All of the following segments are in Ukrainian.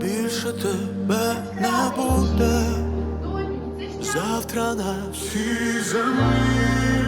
Більше тебе не буде завтра на всій землі.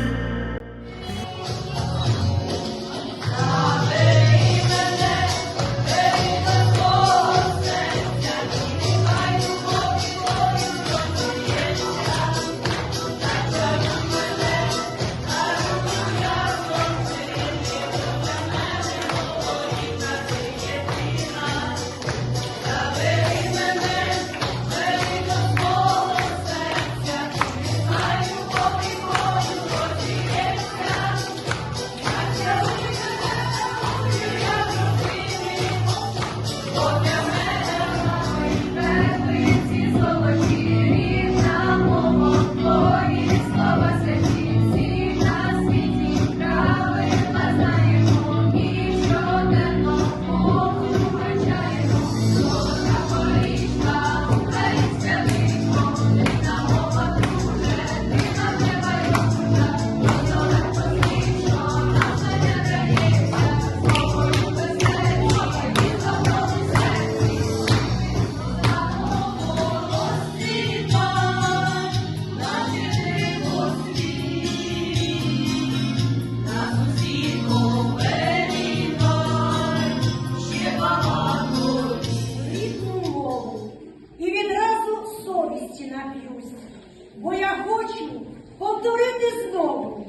Бо я хочу повторити знову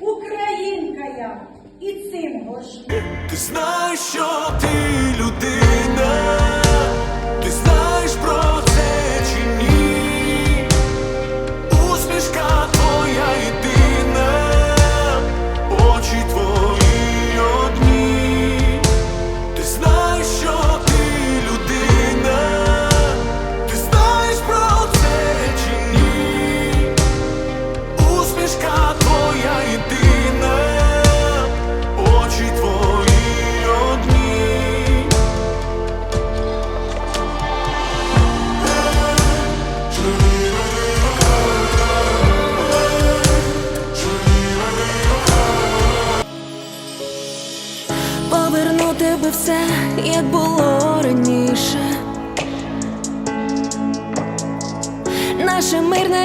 Українка я і цим горжу. Ти знаєш, що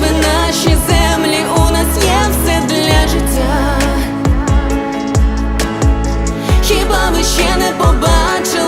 битви, наші землі, у нас є все для життя. Хіба ви ще не побачили?